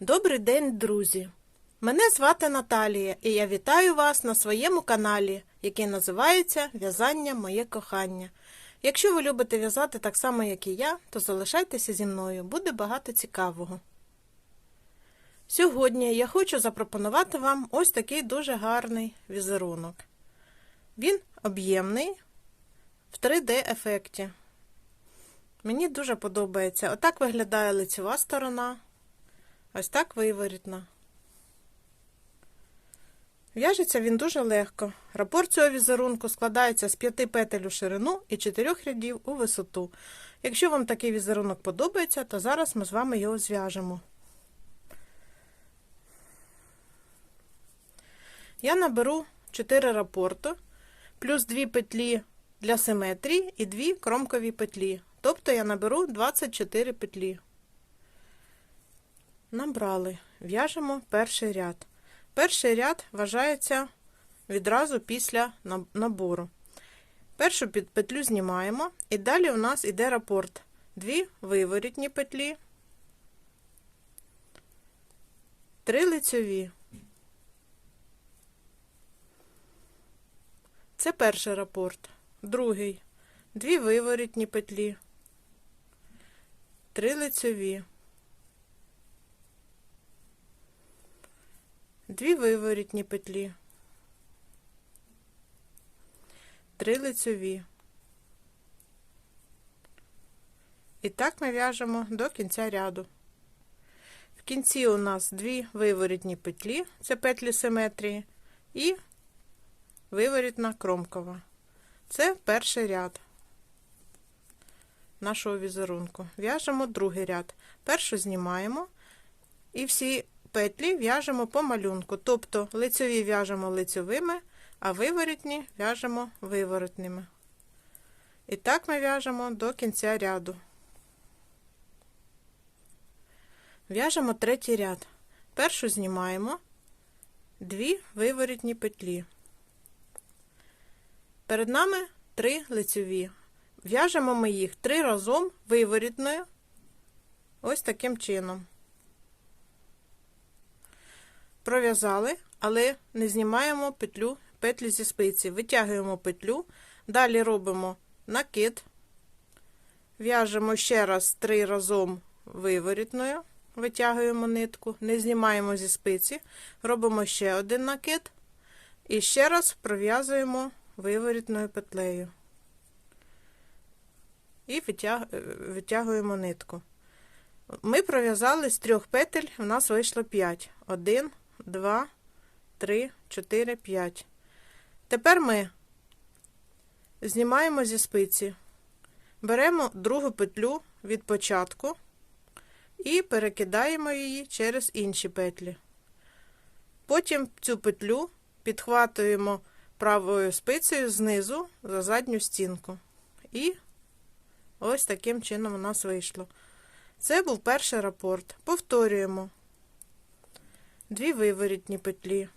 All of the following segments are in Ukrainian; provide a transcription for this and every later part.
Добрий день, друзі! Мене звати Наталія, і я вітаю вас на своєму каналі, який називається В'язання Моє кохання. Якщо ви любите в'язати так само, як і я, то залишайтеся зі мною, буде багато цікавого. Сьогодні я хочу запропонувати вам ось такий дуже гарний візерунок. Він об'ємний в 3D-ефекті. Мені дуже подобається. Отак виглядає лицева сторона. Ось так виворітна. В'яжеться він дуже легко. Рапорт цього візерунку складається з 5 петель у ширину і 4 рядів у висоту. Якщо вам такий візерунок подобається, то зараз ми з вами його зв'яжемо. Я наберу 4 рапорту, плюс 2 петлі для симетрії і 2 кромкові петлі. Тобто я наберу 24 петлі. Набрали, в'яжемо перший ряд. Перший ряд вважається відразу після набору. Першу петлю знімаємо, і далі у нас йде рапорт. Дві виворітні петлі, три лицьові. Це перший рапорт. Другий. Дві виворітні петлі, три лицьові. Дві виворітні петлі, три лицьові. І так ми в'яжемо до кінця ряду. В кінці у нас дві виворітні петлі, це петлі симетрії, і виворітна кромкова. Це перший ряд нашого візерунку. В'яжемо другий ряд. Першу знімаємо і всі петлі в'яжемо по малюнку, тобто лицьові в'яжемо лицьовими, а виворотні в'яжемо виворотними. І так ми в'яжемо до кінця ряду. В'яжемо третій ряд. Першу знімаємо дві виворітні петлі. Перед нами три лицьові. В'яжемо ми їх три разом виворітною, ось таким чином пров'язали, але не знімаємо петлю, петлі зі спиці. Витягуємо петлю, далі робимо накид, в'яжемо ще раз три разом виворітною, витягуємо нитку, не знімаємо зі спиці, робимо ще один накид і ще раз пров'язуємо виворітною петлею. І витягуємо нитку. Ми пров'язали з трьох петель, у нас вийшло 5. 1, 2, 3, 4, 5. Тепер ми знімаємо зі спиці, беремо другу петлю від початку і перекидаємо її через інші петлі. Потім цю петлю підхватуємо правою спицею знизу за задню стінку. І ось таким чином у нас вийшло. Це був перший рапорт. Повторюємо дві виворітні петлі.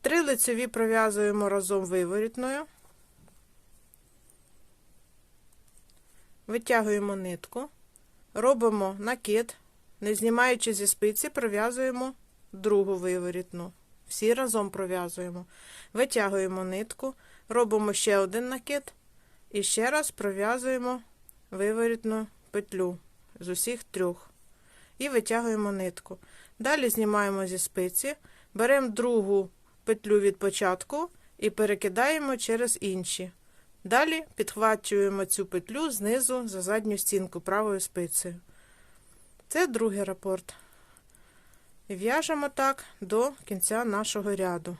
Три лицеві пров'язуємо разом виворітною, витягуємо нитку, робимо накид, не знімаючи зі спиці, пров'язуємо другу виворітну. Всі разом пров'язуємо, витягуємо нитку, робимо ще один накид. І ще раз пров'язуємо виворітну петлю з усіх трьох і витягуємо нитку. Далі знімаємо зі спиці, беремо другу петлю від початку і перекидаємо через інші. Далі підхвачуємо цю петлю знизу за задню стінку правою спицею. Це другий рапорт. І в'яжемо так до кінця нашого ряду.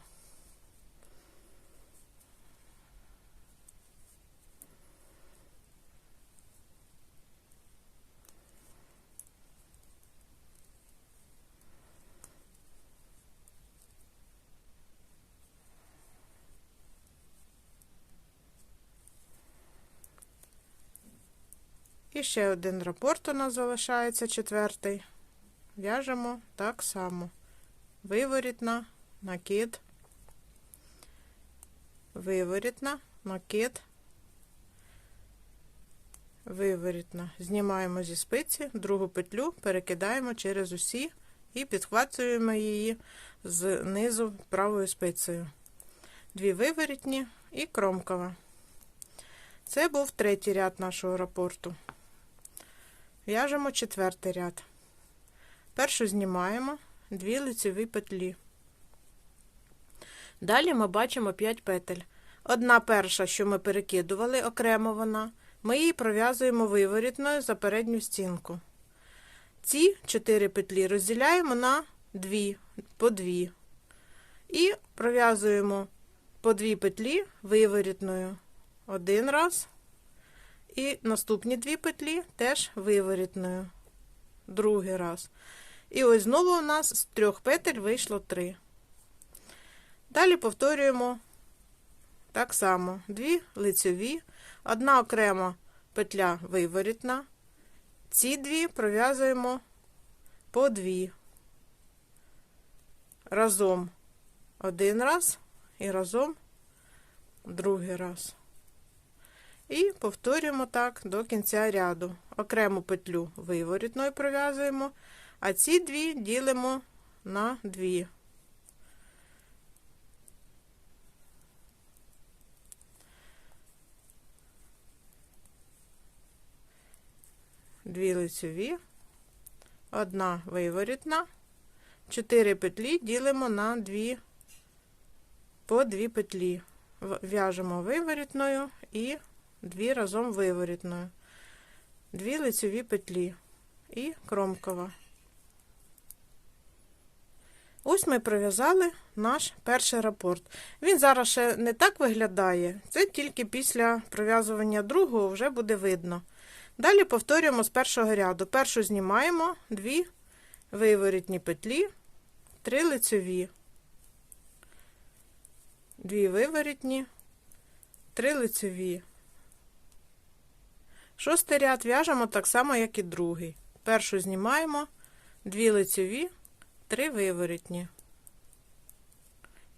І ще один рапорт у нас залишається четвертий. В'яжемо так само. Виворітна, накид, виворітна, накид, виворітна. Знімаємо зі спиці, другу петлю перекидаємо через усі і підхвачуємо її знизу правою спицею. Дві виворітні і кромкова. Це був третій ряд нашого рапорту. В'яжемо четвертий ряд. Першу знімаємо дві лицеві петлі. Далі ми бачимо 5 петель. Одна перша, що ми перекидували, окремо вона, ми її пров'язуємо виворітною за передню стінку. Ці 4 петлі розділяємо на 2, по 2. І пров'язуємо по 2 петлі виворітною. Один раз. І наступні дві петлі теж виворітною. Другий раз. І ось знову у нас з трьох петель вийшло 3. Далі повторюємо так само: дві лицьові, одна окрема петля виворітна. Ці дві пров'язуємо по дві. Разом один раз і разом другий раз. І повторюємо так до кінця ряду. Окрему петлю виворітною пров'язуємо, а ці дві ділимо на дві. Дві лицеві, одна виворітна, чотири петлі ділимо на дві по дві петлі. В'яжемо виворітною і дві разом виворітною, дві лицеві петлі і кромкова. Ось ми пров'язали наш перший рапорт. Він зараз ще не так виглядає, це тільки після пров'язування другого вже буде видно. Далі повторюємо з першого ряду. Першу знімаємо дві виворітні петлі, три лицеві, дві виворітні, три лицеві. Шостий ряд в'яжемо так само, як і другий. Першу знімаємо дві лицеві, три виворітні.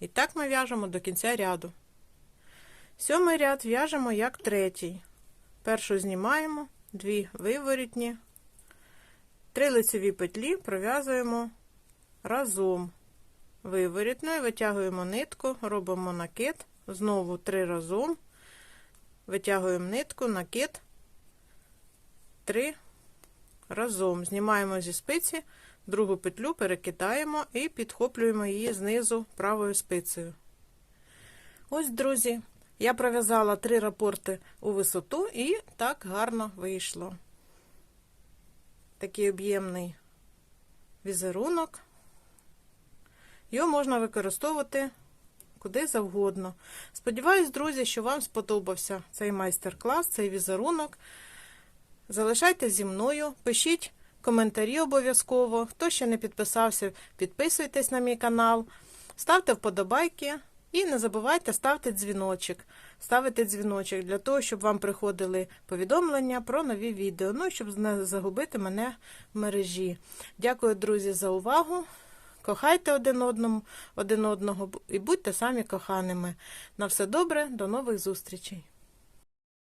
І так ми в'яжемо до кінця ряду. Сьомий ряд в'яжемо як третій. Першу знімаємо, дві виворітні, три лицеві петлі пров'язуємо разом. Виворітною, витягуємо нитку, робимо накид, знову три разом, витягуємо нитку, накид, три разом. Знімаємо зі спиці, другу петлю перекидаємо і підхоплюємо її знизу правою спицею. Ось, друзі, я пров'язала три рапорти у висоту і так гарно вийшло. Такий об'ємний візерунок. Його можна використовувати куди завгодно. Сподіваюсь, друзі, що вам сподобався цей майстер-клас, цей візерунок. Залишайтесь зі мною, пишіть коментарі обов'язково. Хто ще не підписався, підписуйтесь на мій канал, ставте вподобайки і не забувайте ставити дзвіночок. Ставити дзвіночок для того, щоб вам приходили повідомлення про нові відео. Ну, щоб не загубити мене в мережі. Дякую, друзі, за увагу. Кохайте один одному, один одного і будьте самі коханими. На все добре, до нових зустрічей!